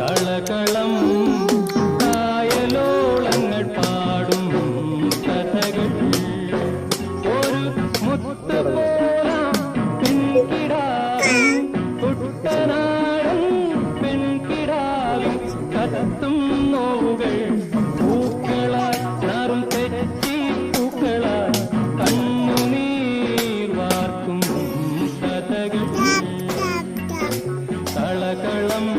കളകളം കായലോളങ്ങൾ പാടും കഥകൾ. ഒരു മുത്ത് പോലാം പെൺകിടാവും കുട്ടനാടൻ പെൺകിടാവും. കത്തും നോവുകൾ പൂക്കളാൽ നറും തെറ്റി പൂക്കളാൽ. தளகளம்